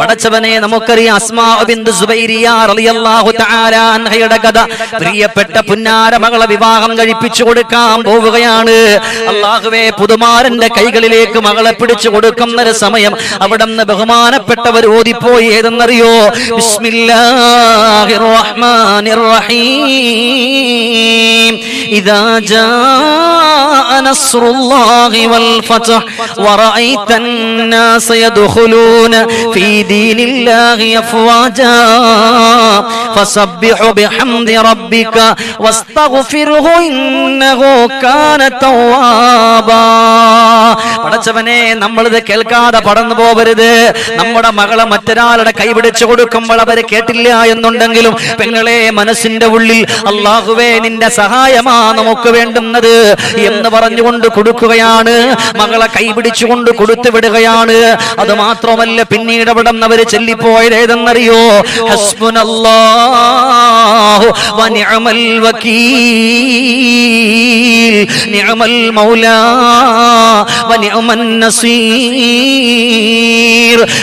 പടച്ചവനെ നമുക്കറിയാം അസ്മാ ബിന്ദു സുബൈരിയ റളിയല്ലാഹു തആല അൻഹയുടെ കഥ പ്രിയപ്പെട്ട പുന്നാര മകളെ വിവാഹം കഴിപ്പിച്ചു കൊടുക്കാൻ പോവുകയാണ് അള്ളാഹുവേ പുതുമാരന്റെ കൈകളിലേക്ക് മകളെ പിടിച്ചു കൊടുക്കുന്ന ഒരു സമയം അവിടെ നിന്ന് ബഹുമാനപ്പെട്ടവർ ഓതിപ്പോയി ഏതെന്നറിയോ ബിസ്മില്ലാഹിർ റഹ്മാനിർ റഹീം ഇദാ ജാഅ നസ്റുല്ലാഹി വൽ ഫത്ഹ് ورأيت الناس يدخلون في دين الله أفواجا فسبح بحمد ربك واستغفره إنه كان توابا പടച്ചവനെ നമ്മളിത് കേൾക്കാതെ പടന്നു പോവരുത് നമ്മുടെ മകളെ മറ്റൊരാളുടെ കൈപിടിച്ചു കൊടുക്കുമ്പോൾ അവര് കേട്ടില്ല എന്നുണ്ടെങ്കിലും പെങ്ങളെ മനസ്സിന്റെ ഉള്ളിൽ അള്ളാഹുവേ നിന്റെ സഹായമാ നമുക്ക് വേണ്ടുന്നത് എന്ന് പറഞ്ഞുകൊണ്ട് കൊടുക്കുകയാണ് മകളെ കൈപിടിച്ചുകൊണ്ട് കൊടുത്തു വിടുകയാണ് അത് മാത്രമല്ല പിന്നീട് അവിടെ നിന്ന് ചെല്ലിപ്പോയതെന്നറിയോ നിഅമൽ മൗലാ നസീർ.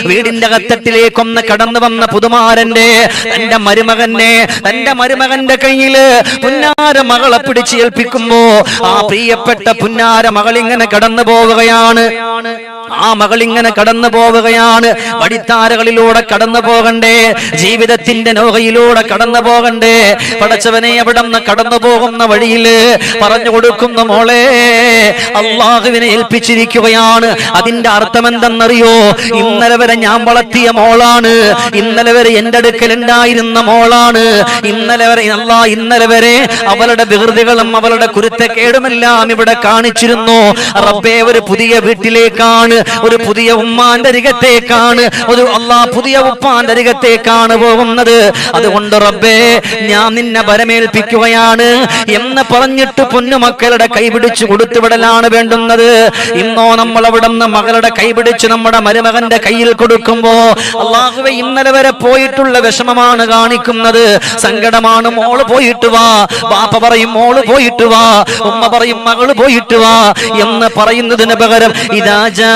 വീടിന്റെ കത്തട്ടിലേക്കൊന്ന് കടന്നു വന്ന പുതുമാരന്റെ തന്റെ മരുമകനെ തന്റെ മരുമകന്റെ കയ്യിൽ പുന്നാര മകളെ പിടിച്ച് ഏൽപ്പിക്കുമ്പോ ആ പ്രിയപ്പെട്ട പുന്നാര മകൾ ഇങ്ങനെ കടന്നു പോവുകയാണ്. ആ മകൾ ഇങ്ങനെ കടന്നു പോവുകയാണ്. വടിത്താരകളിലൂടെ കടന്നു പോകണ്ടേ? ജീവിതത്തിന്റെ നോഹയിലൂടെ കടന്നു പോകണ്ടേ? പടച്ചവനെ അവിടെ നിന്ന് കടന്നു പോകുന്ന വഴിയിൽ പറഞ്ഞു കൊടുക്കുന്ന മോളെ അള്ളാഹുവിനെ ഏൽപ്പിച്ചിരിക്കുകയാണ്. അതിന്റെ അർത്ഥം എന്തെന്നറിയോ ഇന്നലെ വരെ ഞാൻ വളർത്തിയ മോളാണ്. ഇന്നലെ വരെ എന്റെ അടുക്കൽ ഉണ്ടായിരുന്ന മോളാണ്. ഇന്നലെ വരെ അല്ല ഇന്നലെ വരെ അവളുടെ വികൃതികളും അവളുടെ കുരുത്തക്കേടുമെല്ലാം ഇവിടെ കാണിച്ചിരുന്നു. റബ്ബേ ഒരു പുതിയ വീട്ടിലേക്കാണ്. ഒരു പുതിയ ഉമ്മാന്റെ അരികത്തേക്കാണ്. ഒരു അള്ളാ പുതിയ ഉപ്പാന്റെ അരികത്തേക്കാണ് പോകുന്നത് അതുകൊണ്ട് റബ്ബേ ഞാൻ നിന്നെ വരമേൽപ്പിക്കുകയാണ് എന്ന് പറഞ്ഞിട്ട് പൊന്നുമക്കളുടെ കൈപിടിച്ച് കൊടുത്തുവിടലാണ് വേണ്ടുന്നത്. ഇന്നോ നമ്മൾ അവിടെ നിന്ന് മകളുടെ കൈപിടിച്ച് നമ്മുടെ മരുമകന്റെ കയ്യിൽ കൊടുക്കുമ്പോ അള്ളാഹുവെ ഇന്നലെ വരെ പോയിട്ടുള്ള വിഷമമാണ് കാണിക്കുന്നത്. സങ്കടമാണ് മോൾ പോയിട്ട് വാ. ബാപ്പ പറയും മോൾ പോയിട്ട് വാ. ഉമ്മ പറയും മകൾ പോയിട്ട് വാ. എന്ന് പറയുന്നതിന് പകരം ഇതാജാ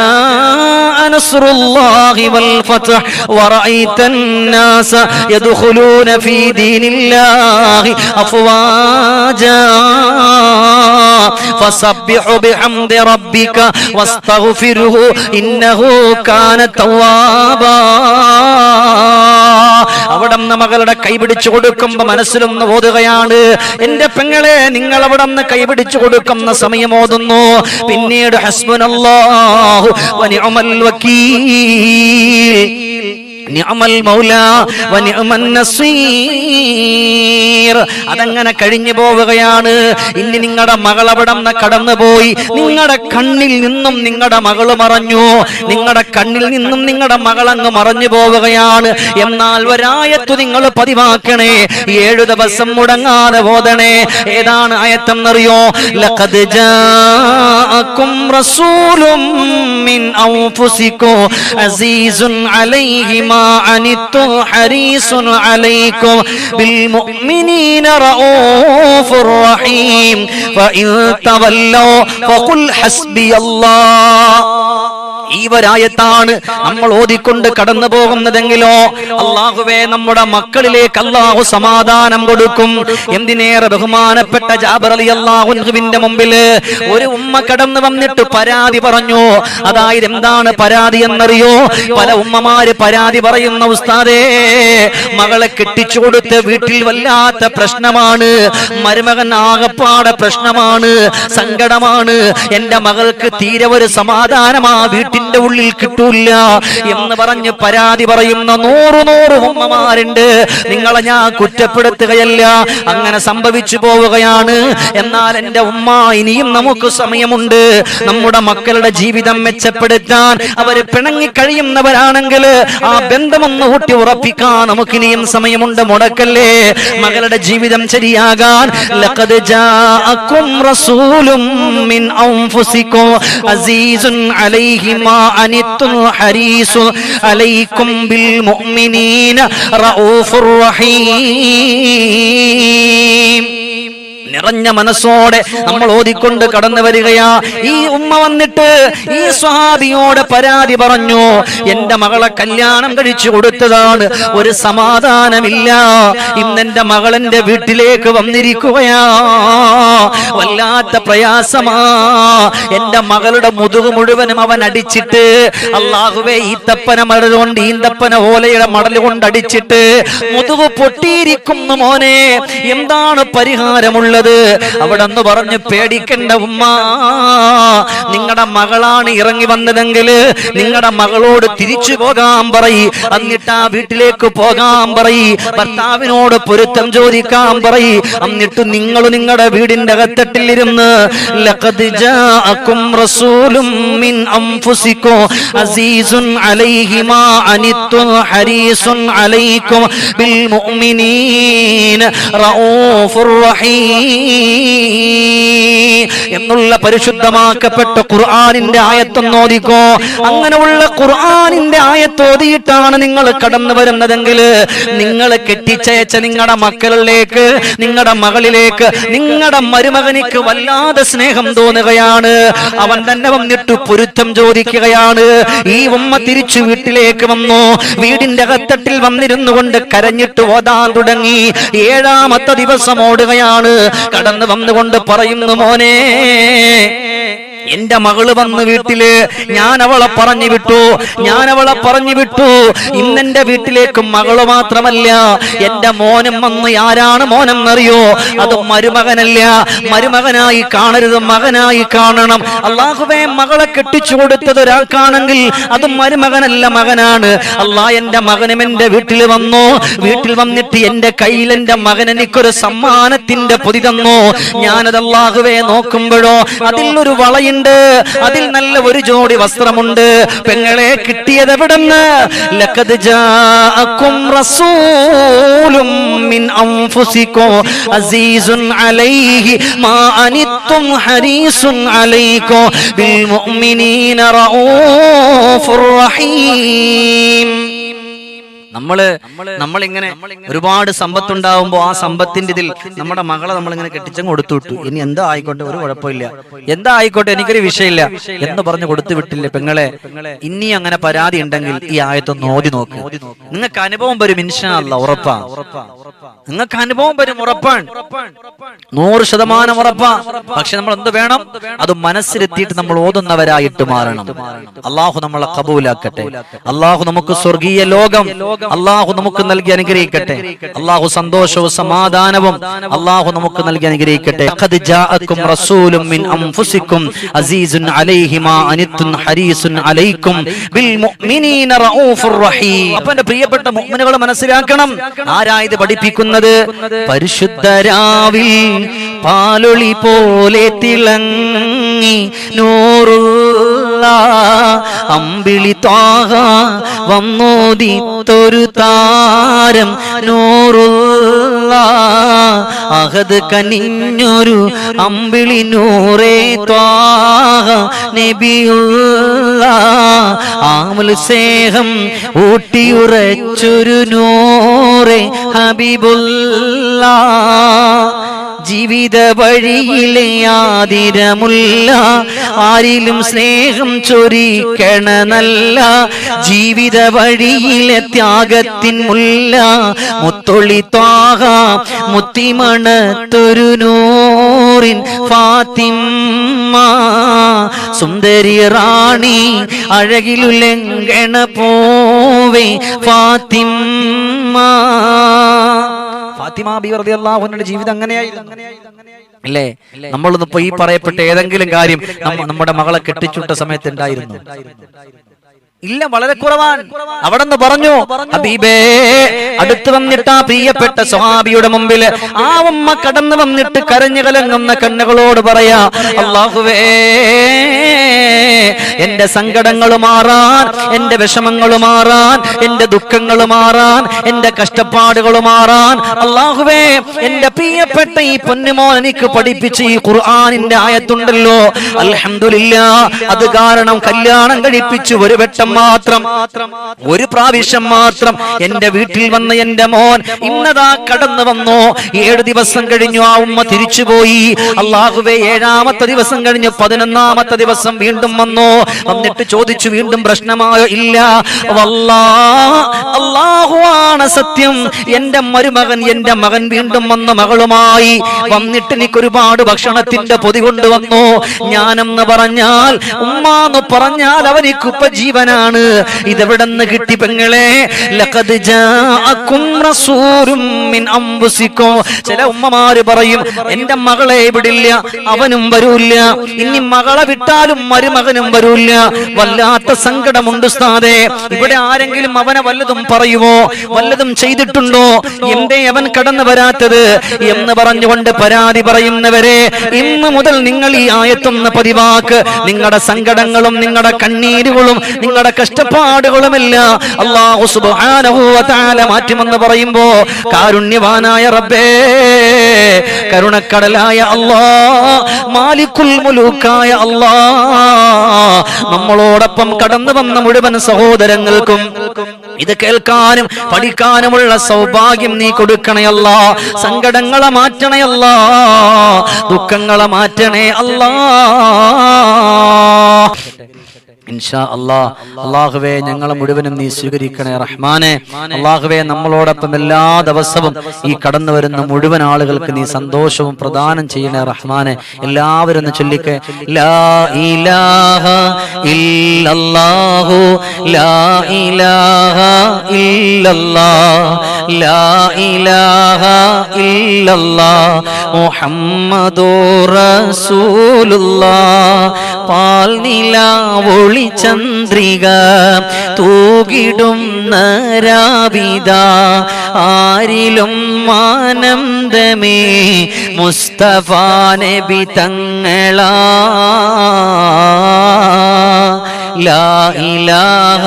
വൽ والفتح ورأيت الناس يدخلون في دين الله أفواجا فسبح بحمد ربك واستغفره إنه كان توابا അവിടെ നിന്ന് മകളുടെ കൈപിടിച്ചു കൊടുക്കുമ്പോ മനസ്സിലൊന്ന് ഓതുകയാണ് എന്റെ പെങ്ങളെ നിങ്ങൾ അവിടെ നിന്ന് കൈപിടിച്ചു കൊടുക്കുന്ന സമയം ഓതുന്നു പിന്നീട് ഹസ്ബുനല്ലാഹു വനിഅമൽ വക്കീൽ ജിബ്രീൽ നിഅമൽ മൗല വനിഅമൻ നസീർ. അതങ്ങനെ കഴിഞ്ഞു പോവുകയാണ്. ഇനി നിങ്ങളുടെ മകൾ അവിടെ നിന്ന് കടന്നുപോയി. നിങ്ങളുടെ കണ്ണിൽ നിന്നും നിങ്ങളുടെ മകൾ മറഞ്ഞു. നിങ്ങളുടെ കണ്ണിൽ നിന്നും നിങ്ങളുടെ മകൾ അങ്ങ് മറഞ്ഞു പോവുകയാണ്. എന്നാൽ ഒരായത്തു നിങ്ങൾ പതിവാക്കണേ. ഏഴു ദിവസം മുടങ്ങാതെ പോതണേ ഏതാണ് ആയത്തെന്നറിയോ? ലഖദ് ജാഅക്കും റസൂലും മിൻ അൻഫുസിക്കും അസീസുൻ അലൈഹി ما عنتم حريص عليكم بالمؤمنين رؤوف رحيم. فإن تولوا فقل حسبي الله. ഈ വരായത്താണ് നമ്മൾ ഓതിക്കൊണ്ട് കടന്നു പോകുന്നതെങ്കിലോ അള്ളാഹുവേ നമ്മുടെ മക്കളിലേക്ക് അള്ളാഹു സമാധാനം കൊടുക്കും. എന്തിനേറെ ബഹുമാനപ്പെട്ട ജാബർ അലി അള്ളാഹുവിന്റെ മുമ്പിൽ ഒരു ഉമ്മ കടന്നു വന്നിട്ട് പരാതി പറഞ്ഞു. അതായത് എന്താണ് പരാതി എന്നറിയോ? പല ഉമ്മമാര് പരാതി പറയുന്ന ഉസ്താദേ മകളെ കെട്ടിച്ചു കൊടുത്ത് വീട്ടിൽ വല്ലാത്ത പ്രശ്നമാണ്. മരുമകൻ ആകപ്പാടെ പ്രശ്നമാണ്. സങ്കടമാണ്. എന്റെ മകൾക്ക് തീരെ ഒരു സമാധാനമാ വീട്ടിന്റെ ഉള്ളിൽ കിട്ടൂല എന്ന് പറഞ്ഞ് പരാതി പറയുന്ന നൂറു നൂറ് ഉമ്മമാരുണ്ട്. നിങ്ങളെ ഞാൻ കുറ്റപ്പെടുത്തുകയല്ല അങ്ങനെ സംഭവിച്ചു പോവുകയാണ്. എന്നാൽ എന്റെ ഉമ്മ ഇനിയും നമുക്ക് സമയമുണ്ട്. നമ്മുടെ മക്കളുടെ ജീവിതം മെച്ചപ്പെടുത്താൻ അവർ പിണങ്ങി കഴിയുന്നവരാണെങ്കിൽ ആ ബന്ധമൊന്ന് കൂട്ടി ഉറപ്പിക്കാൻ നമുക്കിനിയും സമയമുണ്ട്. മുടക്കല്ലേ? മകളുടെ ജീവിതം ശരിയാകാൻ ലഖദ് മിൻ അസീസുൻ അലൈഹി മാ അനിത്തും ഹരീസു അലൈക്കും ബിൽ മുഅ്മിനീന റഊഫുർ റഹീം നിറഞ്ഞ മനസ്സോടെ നമ്മൾ ഓതിക്കൊണ്ട് കടന്നു വരികയാ. ഈ ഉമ്മ വന്നിട്ട് ഈ സ്വഹാബിയോട് പരാതി പറഞ്ഞു എന്റെ മകളെ കല്യാണം കഴിച്ചു കൊടുത്തതാണ് ഒരു സമാധാനമില്ല. ഇന്നെന്റെ മകൾ എന്റെ വീട്ടിലേക്ക് വന്നിരിക്കുകയാ. വല്ലാത്ത പ്രയാസമാ. എന്റെ മകളുടെ മുതുക് മുഴുവനും അവൻ അടിച്ചിട്ട് അള്ളാഹുവേ ഈത്തപ്പന മടൽ കൊണ്ട് ഈന്തപ്പന ഓലയുടെ മടൽ അടിച്ചിട്ട് മുതുക് പൊട്ടിയിരിക്കുന്നു മോനെ. എന്താണ് പരിഹാരമുള്ളത്? അവിടെ നിന്ന് പറഞ്ഞു പേടിക്കണ്ട ഉമ്മ. നിങ്ങളുടെ മകളാണ് ഇറങ്ങി വന്നതെങ്കിൽ നിങ്ങളുടെ മകളോട് തിരിച്ചു പോകാൻ പറയി. എന്നിട്ട് ആ വീട്ടിലേക്ക് പോകാൻ പറയി. ഭർത്താവിനോട് പൊരുത്തം ചോദിക്കാൻ പറയി. എന്നിട്ട് നിങ്ങൾ നിങ്ങളുടെ വീടിന്റെ അകത്തട്ടിലിരുന്ന് ഹരീസുൻ അലൈക്കും ബിൽ മുഅ്മിനീൻ റഊഫുർ റഹീം. എന്നുള്ള പരിശുദ്ധമാക്കപ്പെട്ട ഖുർആനിന്റെ ആയത്തൊന്നോദിക്കോ അങ്ങനെയുള്ള ഖുർആാനിന്റെ ആയത്തോതിയിട്ടാണ് നിങ്ങൾ കടന്നു വരുന്നതെങ്കിൽ നിങ്ങൾ കെട്ടിച്ചയച്ച നിങ്ങളുടെ മക്കളിലേക്ക് നിങ്ങളുടെ മകളിലേക്ക് നിങ്ങളുടെ മരുമകനിക്ക് വല്ലാതെ സ്നേഹം തോന്നുകയാണ്. അവൻ തന്നെ വന്നിട്ട് പൊരുത്തം ചോദിക്കുകയാണ്. ഈ ഉമ്മ തിരിച്ചു വീട്ടിലേക്ക് വന്നു. വീടിന്റെ അകത്തട്ടിൽ വന്നിരുന്നു കൊണ്ട് കരഞ്ഞിട്ട് ഓതാൻ തുടങ്ങി. ഏഴാമത്തെ ദിവസം ഓടുകയാണ്. കടന്നു വന്നുകൊണ്ട് പറയുന്നു മോനെ എന്റെ മകൾ വന്ന് വീട്ടിൽ ഞാൻ അവളെ പറഞ്ഞു വിട്ടു. ഞാൻ അവളെ പറഞ്ഞു വിട്ടു. ഇന്നെന്റെ വീട്ടിലേക്ക് മകൾ മാത്രമല്ല. എന്റെ മോനും വന്ന് ആരാണ് അറിയോ അത് മരുമകനല്ല. മരുമകനായി കാണരുത്. മകനായി കാണണം. അള്ളാഹുവേ മകളെ കെട്ടിച്ചു കൊടുത്തത് ഒരാൾക്കാണെങ്കിൽ അത് മരുമകനല്ല മകനാണ്. അള്ളാ എന്റെ മകനും എന്റെ വീട്ടിൽ വന്നു. വീട്ടിൽ വന്നിട്ട് എന്റെ കയ്യിൽ എന്റെ മകൻ എനിക്കൊരു സമ്മാനത്തിന്റെ പൊതി തന്നു. ഞാനത് അള്ളാഹുവേ നോക്കുമ്പോഴോ അതിൽ ഒരു വളയുണ്ട് അതിൽ നല്ല ഒരു ജോഡി വസ്ത്രമുണ്ട്. പെങ്ങളെ കിട്ടിയത് എവിടെന്ന് റസൂലും മിൻ അലൈഹി മാ അനിത്തും ഹരീസുൻ ബിൽ മുഅ്മിനീന റഹീം. നമ്മൾ നമ്മളിങ്ങനെ ഒരുപാട് സമ്പത്തുണ്ടാവുമ്പോ ആ സമ്പത്തിന്റെ ഇതിൽ നമ്മുടെ മകളെ നമ്മളിങ്ങനെ കെട്ടിച്ചങ്ങ് കൊടുത്തു വിട്ടു. ഇനി എന്താ ആയിക്കോട്ടെ ഒരു കുഴപ്പമില്ല. എന്താ ആയിക്കോട്ടെ എനിക്കൊരു വിഷയമില്ല എന്ന് പറഞ്ഞ് കൊടുത്തു വിട്ടില്ല പെങ്ങളെ? ഇനി അങ്ങനെ പരാതി ഉണ്ടെങ്കിൽ ഈ ആയത്തൊന്ന് ഓതി നോക്ക്. നിങ്ങൾക്ക് അനുഭവം വരും ഇൻഷാല്ല ഉറപ്പാ. നിങ്ങൾക്ക് അനുഭവം വരും ഉറപ്പാണ്. നൂറ് ശതമാനം ഉറപ്പാ. പക്ഷെ നമ്മൾ എന്ത് വേണം? അത് മനസ്സിലെത്തിയിട്ട് നമ്മൾ ഓതുന്നവരായിട്ട് മാറണം. അള്ളാഹു നമ്മളെ കബൂലാക്കട്ടെ. അള്ളാഹു നമുക്ക് സ്വർഗീയ ലോകം. അള്ളാഹു നമുക്ക് നൽകി അനുഗ്രഹിക്കട്ടെ. അള്ളാഹു സന്തോഷവും സമാധാനവും അള്ളാഹു നമുക്ക് നൽകി അനുഗ്രഹിക്കട്ടെ. റസൂലും മിൻ അൻഫുസിക്കും അസീസുൻ അലൈഹി മാ അനിത്തുൻ ഹരീസുൻ അലൈക്കും ബിൽ മുഅ്മിനീന റഊഫുർ റഹീം. പ്രിയപ്പെട്ട മുഅ്മിനുകൾ മനസ്സിലാക്കണം. ആരായത് പഠിപ്പിക്കുന്നത്? പരിശുദ്ധരാവിൽ പാലൊളി പോലെ തിളങ്ങി നൂറുള്ള അമ്പിളി ത്വാഹ വന്നോദിത്തൊരു താരം നൂറുള്ള. അഹദ് കനിഞ്ഞൊരു അമ്പിളി നൂറേ ത്വാഹ നബിയുള്ള. ആമൽ സേഹം ഊട്ടിയുറച്ചൊരു നൂറേ ഹബീബുള്ള. ജീവിത വഴിയിലെ ആതിരമുല്ല ആരിലും സ്നേഹം ചൊരിക്കണ നല്ല ജീവിത വഴിയിലെ ത്യാഗത്തിൻ മുല്ല മുത്തൊളി ത്വാഹ മുത്തിമണത്തൊരു നൂറിൻ ഫാത്തിമ്മ സുന്ദരി റാണി അഴകിലുലങ്കണ പോവേ ഫാത്തിമ്മ ഫാത്തിമ ബി ജീവിതം അങ്ങനെയായിരുന്നു. അല്ലേ? നമ്മളൊന്നിപ്പോ ഈ പറയപ്പെട്ട ഏതെങ്കിലും കാര്യം നമ്മുടെ മകളെ കെട്ടിച്ചുട്ട സമയത്ത് ഉണ്ടായിരുന്നു. ഇല്ല വളരെ കുറവാണ്. അവിടെ നിന്ന് പറഞ്ഞു ഹബീബേ അടുത്ത് വന്നിട്ട് ആ പ്രിയപ്പെട്ട സ്വഹാബിയുടെ മുമ്പിൽ ആ ഉമ്മ കടന്നു വന്നിട്ട് കരഞ്ഞു കലങ്ങുന്ന കണ്ണുകളോട് പറയാ അള്ളാഹുവേ എന്റെ സങ്കടങ്ങൾ മാറാൻ എന്റെ വിഷമങ്ങൾ മാറാൻ എന്റെ ദുഃഖങ്ങൾ മാറാൻ എന്റെ കഷ്ടപ്പാടുകൾ മാറാൻ അള്ളാഹുവേ എന്റെ എന്റെ പ്രിയപ്പെട്ട ഈ പൊന്നുമോൻ എനിക്ക് പഠിപ്പിച്ച് ഈ ഖുർആാനിന്റെ ആയത്തുണ്ടല്ലോ അലഹമില്ല അത് കാരണം കല്യാണം കഴിപ്പിച്ചു ഒരു വട്ടം മാത്രം ഒരു പ്രാവശ്യം മാത്രം എന്റെ വീട്ടിൽ വന്ന എന്റെ മോൻ ഇന്നതാ കടന്നു വന്നു. ഏഴ് ദിവസം കഴിഞ്ഞു ആ ഉമ്മ തിരിച്ചുപോയി. അള്ളാഹുവെ ഏഴാമത്തെ ദിവസം കഴിഞ്ഞു പതിനൊന്നാമത്തെ ദിവസം വീണ്ടും വന്നു. വന്നിട്ട് ചോദിച്ചു വീണ്ടും പ്രശ്നമായോ? ഇല്ല. അള്ളാഹുവാണ് സത്യം. എന്റെ മരുമകൻ എന്റെ മകൻ വീണ്ടും വന്ന മകളുമായി വന്നിട്ട് എനിക്ക് ഒരുപാട് ഭക്ഷണത്തിന്റെ പൊതി കൊണ്ടുവന്നു. ഞാനെന്ന് പറഞ്ഞാൽ ഉമ്മാന്ന് പറഞ്ഞാൽ അവനിക്ക് ഉപജീവനാണ് ഇതെവിടെ നിന്ന് കിട്ടി പെങ്ങളെ? ചില ഉമ്മമാര് പറയും എന്റെ മകളെ വിടില്ല അവനും വരൂല്ല. ഇനി മകളെ വിട്ടാലും മരുമകനും വരൂല്ല. വല്ലാത്ത സങ്കടമുണ്ട് സ്ഥാതെ ഇവിടെ ആരെങ്കിലും അവനെ വല്ലതും പറയുമോ വല്ലതും ചെയ്തിട്ടുണ്ടോ? എന്തേ അവൻ കടന്നു വരാത്തത്? എന്ന് പറഞ്ഞുകൊണ്ട് പരാതി പറയുന്നവരെ ഇന്ന് മുതൽ നിങ്ങൾ ഈ ആയത്തൊന്ന് പതിവാക്ക്. നിങ്ങളുടെ സങ്കടങ്ങളും നിങ്ങളുടെ കണ്ണീരുകളും നിങ്ങളുടെ കഷ്ടപ്പാടുകളുമെല്ലാം അള്ളാഹു തആല മാറ്റുമെന്ന് പറയുമ്പോ കാരുണ്യവാനായ റബ്ബേ കരുണക്കടലായ അല്ലാ മാലിക്കുൽ മുലൂക്കായ അല്ലാ നമ്മളോടൊപ്പം കടന്നു വന്ന മുഴുവൻ സഹോദരങ്ങൾക്കും ഇത് കേൾക്കാനും പഠിക്കാനുമുള്ള സൗഭാഗ്യം നീ കൊടുക്കണയല്ല സങ്കടങ്ങളെ മാറ്റണയല്ല ദുഃഖങ്ങളെ മാറ്റണേ അല്ലാ. ഇൻഷാ അള്ളാഹുവേ ഞങ്ങളെ മുഴുവനും നീ സ്വീകരിക്കണേ റഹ്മാനെ. അള്ളാഹുവേ നമ്മളോടൊപ്പം എല്ലാ ദിവസവും ഈ കടന്നു വരുന്ന മുഴുവൻ ആളുകൾക്ക് നീ സന്തോഷവും പ്രദാനം ചെയ്യണേ റഹ്മാനെ. എല്ലാവരും ഒന്ന് ചൊല്ലിക്കെ. ലാ ഇലാഹ ഇല്ലല്ലാഹു. ലാ ഇലാഹ ഇല്ലല്ലാഹ്. ലാ ഇലാഹ ഇല്ലല്ലാ മുഹമ്മദു പാൽ ചന്ദ്രിക തൂകിടും നരാവിത. ആരിലും മാനന്ദമേ മുസ്തഫ നബി തങ്ങളാ. ലാ ഇലാഹ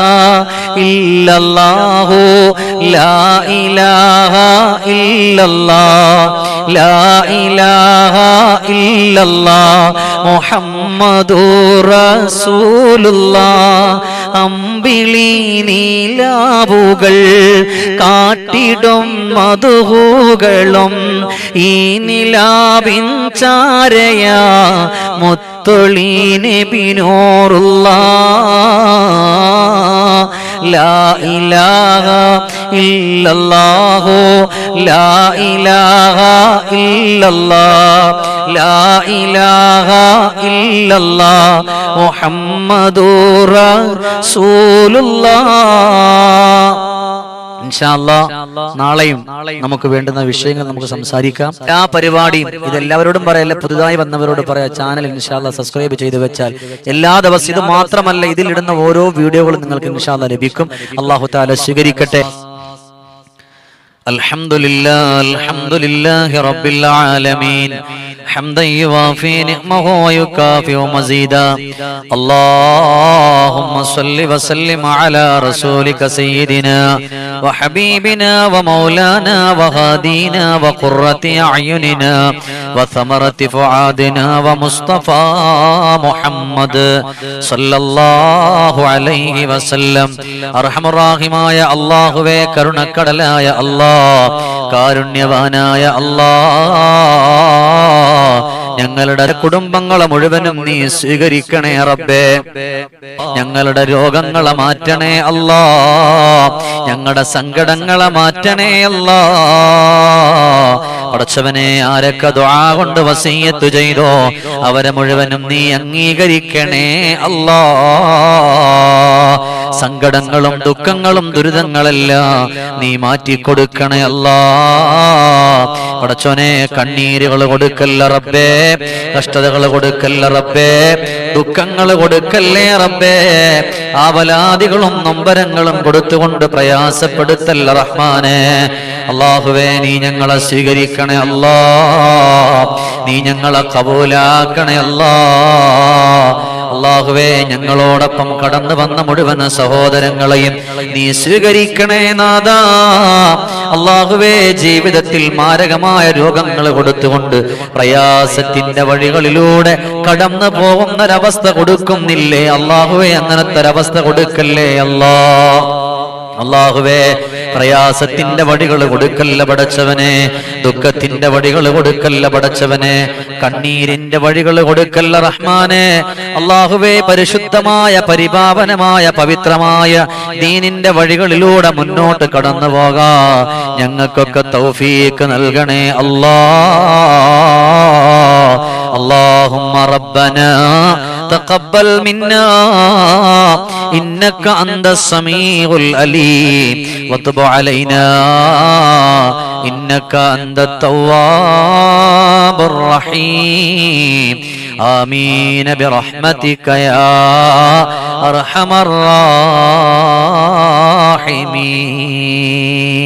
ലാ ഇലാഹ ഇല്ലല്ലാഹ് അമ്പിളി നീലാവുകൾ കാട്ടിടും മധുഹൂകളും ഈ നിലാവിൻ ചാരയ മുത്തൊളി നബിനോറുള്ള ഇല്ലല്ലാഹു ലാ ഇലാഹ ഇല്ലല്ലാഹ് ലാ ഇലാഹ ഇല്ലല്ലാഹ് മുഹമ്മദുർ റസൂലുള്ളാഹ് ഇൻഷാ അല്ലാ, നാളെയും നമുക്ക് വേണ്ടുന്ന വിഷയങ്ങൾ നമുക്ക് സംസാരിക്കാം ആ പരിപാടിയും ഇതെല്ലാവരോടും പറയല്ല പുതുതായി വന്നവരോട് പറയാം ചാനൽ ഇൻഷാല്ല സബ്സ്ക്രൈബ് ചെയ്ത് വെച്ചാൽ എല്ലാ ദിവസവും ഇത് മാത്രമല്ല ഇതിലിടുന്ന ഓരോ വീഡിയോകളും നിങ്ങൾക്ക് ഇൻഷാല്ല ലഭിക്കും അള്ളാഹു താല സ്വീകരിക്കട്ടെ الحمد لله الحمد لله رب العالمين حمدا يوافي نعمه ويكافئ مزيدا اللهم صل وسلم على رسولك سيدنا وحبيبنا ومولانا وهادينا وقرة أعيننا وثمرة فعادنا ومصطفى محمد صلى الله عليه وسلم أرحم الراحمة يا الله وكرنك يا الله കാരുണ്യവാനായ അല്ലാ ഞങ്ങളുടെ കുടുംബങ്ങളെ മുഴുവനും നീ സ്വീകരിക്കണേ റബ്ബേ. ഞങ്ങളുടെ രോഗങ്ങളെ മാറ്റണേ അല്ലാ. ഞങ്ങളുടെ സങ്കടങ്ങളെ മാറ്റണേ അല്ലാ. പടച്ചവനെ ആരൊക്കെ ദുആ കൊണ്ട് വസീയത്ത് ചെയ്തോ അവരെ മുഴുവനും നീ അംഗീകരിക്കണേ അല്ലാ. സങ്കടങ്ങളും ദുഃഖങ്ങളും ദുരിതങ്ങളെല്ലാം നീ മാറ്റിക്കൊടുക്കണേ അല്ലാ. പടച്ചോനെ കണ്ണീരുകൾ കൊടുക്കല്ല റബ്ബേ കഷ്ടതകൾ കൊടുക്കല്ല റബ്ബേ ദുഃഖങ്ങൾ കൊടുക്കല്ലേ റബ്ബേ. ആവലാദികളും നൊമ്പരങ്ങളും കൊടുത്തുകൊണ്ട് പ്രയാസപ്പെടുത്തല്ല റഹ്മാനെ. അള്ളാഹുവേ നീ ഞങ്ങളെ സ്വീകരിക്കണേ അല്ലാ. നീ ഞങ്ങളെ കബൂലാക്കണേ അല്ലാ. അള്ളാഹുവേ ഞങ്ങളോടൊപ്പം കടന്നു വന്ന മുഴുവൻ സഹോദരങ്ങളെയും നീ സ്വീകരിക്കണേ നാദാ അള്ളാഹുവേ ജീവിതത്തിൽ മാരകമായ രോഗങ്ങൾ കൊടുത്തുകൊണ്ട് പ്രയാസത്തിന്റെ വഴികളിലൂടെ കടന്നു പോകുന്നൊരവസ്ഥ കൊടുക്കുന്നില്ലേ? അള്ളാഹുവേ അങ്ങനത്തെ ഒരവസ്ഥ കൊടുക്കല്ലേ അല്ലാ. അള്ളാഹുവേ പ്രയാസത്തിന്റെ വടികൾ കൊടുക്കല്ല പടച്ചവനെ ദുഃഖത്തിന്റെ വടികൾ കൊടുക്കല്ല പടച്ചവനെ കണ്ണീരിന്റെ വഴികൾ കൊടുക്കല്ല റഹ്മാനെ. അള്ളാഹുവേ പരിശുദ്ധമായ പരിപാവനമായ പവിത്രമായ ദീനിന്റെ വഴികളിലൂടെ മുന്നോട്ട് കടന്നു പോകാ. ഞങ്ങൾക്കൊക്കെ തൗഫീക്ക് നൽകണേ അല്ലാ. അള്ളാഹു റബ്ബന തഖബ്ബൽ മിന്നാ. إنك أنت السميع العليم وتب علينا إنك أنت التواب الرحيم آمين برحمتك يا أرحم الراحمين